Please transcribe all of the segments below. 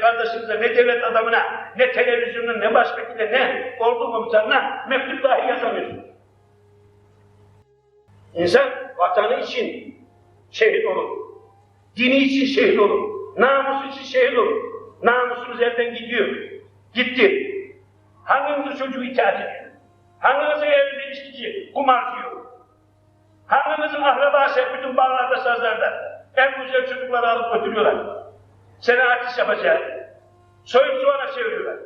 kardeşimize, ne devlet adamına, ne televizyonuna, ne başvekile, ne ordu komutanına mektup dahi yazamıyorsun. İnsan vatanı için şehit olur. Dini için şehit olur. Namusu için şehit olur. Namusumuz elden gidiyor. Gitti. Hangimizin çocuğu itaat ediyor? Hangimizin evinde içkici, kumarcıyor? Hangimizin akrabası bütün bağlarda, sazlarda? En güzel çocukları alıp götürüyorlar. Seni artist yapacak. Soyup soğana çeviriyorlar.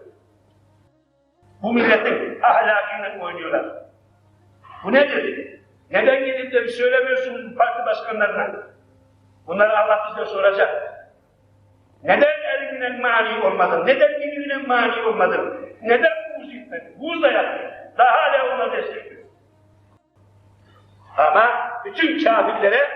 Bu milletin ahlakıyla oynuyorlar. Bu nedir? Neden gidip de bir söylemiyorsunuz bu parti başkanlarına? Bunları Allah bize soracak. Neden elinden mani olmadın? Neden dilinden mani olmadın? Neden buğz gitmedin? Buğz da yaptın. Daha hala ona destekliyor. Ama bütün kafirlere,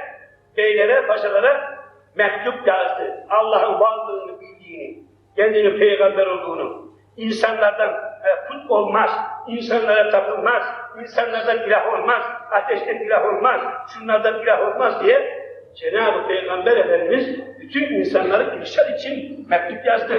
beylere, paşalara mektup yazdı. Allah'ın varlığını bildiğini, kendinin peygamber olduğunu, insanlardan e, put olmaz, insanlara tapılmaz, insanlardan ilah olmaz, ateşten ilah olmaz, şunlardan ilah olmaz diye Cenab-ı Peygamber Efendimiz bütün insanları irşad için mektup yazdı.